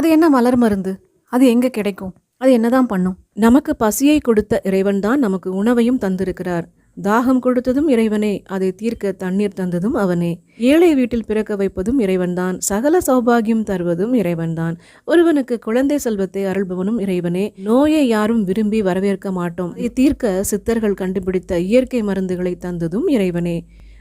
அது என்ன மலர் மருந்து? அது எங்கே கிடைக்கும்? அது என்னதான் பண்ணும்? நமக்கு பசியை கொடுத்த இறைவன் தான் நமக்கு உணவையும் தந்திருக்கிறார். தாகம் கொடுத்ததும் இறைவனே அதை தீர்க்க தண்ணீர் தந்ததும் அவனே. ஏழை வீட்டில் பிறக்க வைப்பதும் இறைவன்தான் சகல சௌபாகியம் தருவதும் இறைவன்தான் ஒருவனுக்கு குழந்தை செல்வத்தை அருள்பவனும் இறைவனே. நோயை யாரும் விரும்பி வரவேற்க மாட்டோம். தீர்க்க சித்தர்கள் கண்டுபிடித்த இயற்கை மருந்துகளை தந்ததும் இறைவனே.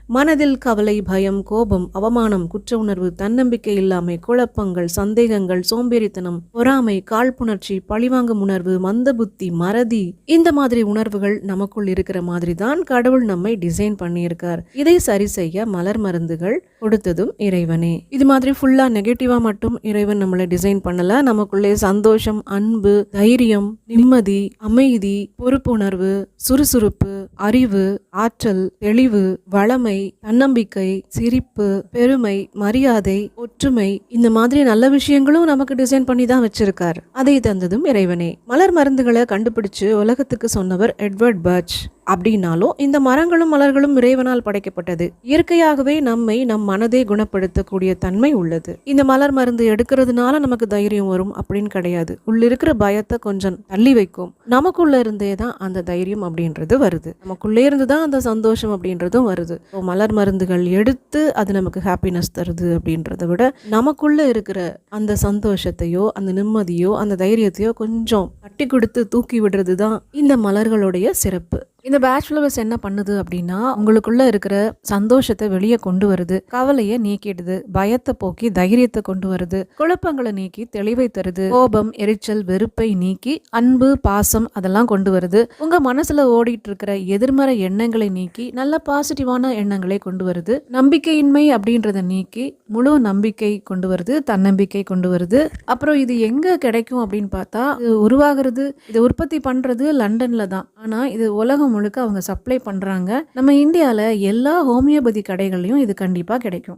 மனதில் கவலை பயம் கோபம் அவமானம் குற்ற உணர்வு தன்னம்பிக்கை இல்லாமை குழப்பங்கள் சந்தேகங்கள் சோம்பேறித்தனம் பொறாமை காழ்ப்புணர்ச்சி பழிவாங்கும் உணர்வு மந்த புத்தி மறதி இந்த மாதிரி உணர்வுகள் நமக்குள் இருக்கிற மாதிரி தான் கடவுள் நம்மை டிசைன் பண்ணியிருக்கார். இதை சரி செய்ய மலர் மருந்துகள் கொடுத்ததும் இறைவனே. இது மாதிரி ஃபுல்லா நெகட்டிவா மட்டும் இறைவன் நம்மளை டிசைன் பண்ணல. நமக்குள்ளே சந்தோஷம் அன்பு தைரியம் நிம்மதி அமைதி பொறுப்புணர்வு சுறுசுறுப்பு அறிவு ஆற்றல் தெளிவு வளமை தன்னம்பிக்கை சிரிப்பு பெருமை மரியாதை ஒற்றுமை இந்த மாதிரி நல்ல விஷயங்களும் நமக்கு டிசைன் பண்ணி தான் வச்சிருக்கார். அதை தந்ததும் இறைவனே. மலர் மருந்துகளை கண்டுபிடிச்சு உலகத்துக்கு சொன்னவர் எட்வர்ட் பர்ச். அப்படின்னாலும் இந்த மரங்களும் மலர்களும் இறைவனால் படைக்கப்பட்டது. இயற்கையாகவே நம்மை நம் மனதை குணப்படுத்தக்கூடிய தன்மை உள்ளது. இந்த மலர் மருந்து எடுக்கிறதுனால நமக்கு தைரியம் வரும் அப்படின்னு கிடையாது. உள்ளிருக்கிற பயத்தை கொஞ்சம் தள்ளி வைக்கும். நமக்குள்ள இருந்தே தான் அந்த தைரியம் அப்படின்றது வருது. நமக்குள்ளே இருந்து தான் அந்த சந்தோஷம் அப்படின்றதும் வருது. மலர் மருந்துகள் எடுத்து அது நமக்கு ஹாப்பினஸ் தருது அப்படின்றத விட நமக்குள்ள இருக்கிற அந்த சந்தோஷத்தையோ அந்த நிம்மதியோ அந்த தைரியத்தையோ கொஞ்சம் தட்டி கொடுத்து தூக்கி விடுறது தான் இந்த மலர்களுடைய சிறப்பு. இந்த பேச்சுலர்ஸ் என்ன பண்ணுது அப்படின்னா உங்களுக்குள்ள இருக்கிற சந்தோஷத்தை வெளியே கொண்டு வருது. கவலையை நீக்கிடுது. பயத்தை போக்கி தைரியத்தை கொண்டு வருது. குழப்பங்களை நீக்கி தெளிவை தருது. கோபம் எரிச்சல் வெறுப்பை நீக்கி அன்பு பாசம் அதெல்லாம் கொண்டு வருது. உங்க மனசுல ஓடிட்டு இருக்கிற எதிர்மறை எண்ணங்களை நீக்கி நல்ல பாசிட்டிவான எண்ணங்களை கொண்டு வருது. நம்பிக்கையின்மை அப்படின்றத நீக்கி முழு நம்பிக்கை கொண்டு வருது. தன்னம்பிக்கை கொண்டு வருது. அப்புறம் இது எங்க கிடைக்கும் அப்படின்னு பார்த்தா இது உருவாகிறது இது உற்பத்தி பண்றது லண்டன்ல தான். ஆனா இது உலகம் முழுக்க அவங்க சப்ளை பண்றாங்க. நம்ம இந்தியால எல்லா ஹோமியோபதி கடைகள்லையும் இது கண்டிப்பாக கிடைக்கும்.